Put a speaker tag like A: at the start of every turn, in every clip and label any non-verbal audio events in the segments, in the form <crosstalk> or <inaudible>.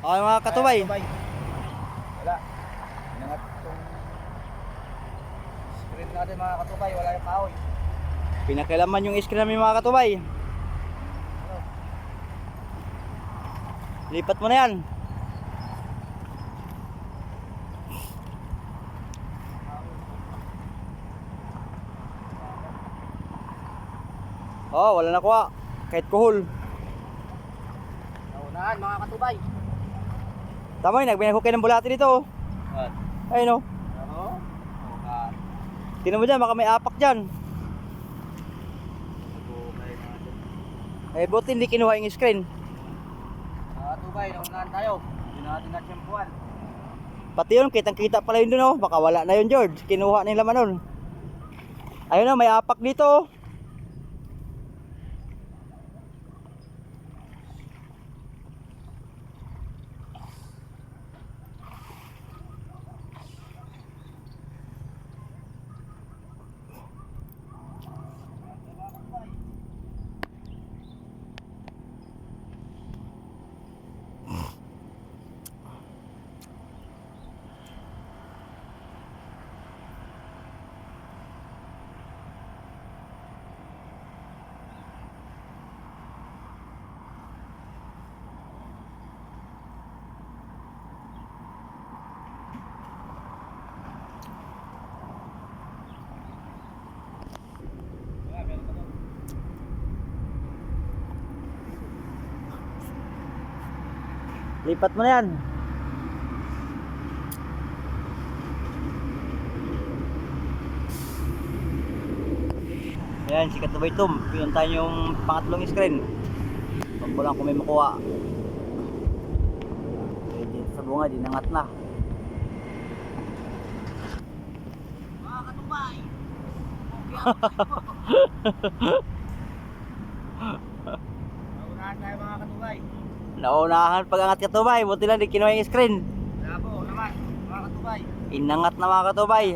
A: Okay mga katubay.
B: Wala. Inangat itong screen natin mga katubay. Wala yung kahoy.
A: Pinakilaman yung screen namin mga katubay. Lipat mo na yan. Oh, wala na kuha. Kahit kuhol.
B: Naunahan mga katubay.
A: Tama yun, nagbinahukay ng bulati dito. oh.
B: Yan.
A: Ayun oh.
B: Ano? Naunahan.
A: Tinan mo dyan, baka may apak dyan. Eh, buti hindi kinuha yung screen.
B: Mga katubay, naunahan tayo. Hindi natin na-tsempuan.
A: Pati yun, kitang kita pala yun dun oh. Baka wala na yun, George. Kinuha nila man nun. Ayun oh, may apak dito oh. Lipat mo na yan. Ayan, si Katubay Tom. Pinunta yung pangatlong screen. Pag lang kung may makuha. Dito sa bunga, dinangat na.
B: Mga katubay. <laughs> Naunahan tayo mga katubay.
A: Naunahan pag angat Katubay. Buti lang di kinuha yung screen.
B: Labo naman mga katubay.
A: Inangat na mga Katubay.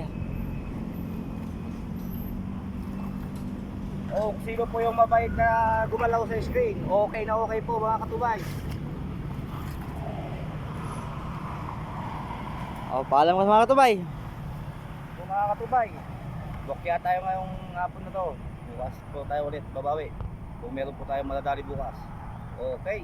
B: Oh, kung sino po yung mabait na gumalaw sa screen, okay na okay po mga katubay.
A: O, paalam ka mga Katubay.
B: Po mga katubay, bukya tayo ngayong hapon na to. Bukas po tayo ulit babawi. Kung meron po tayong madadali bukas. Okay.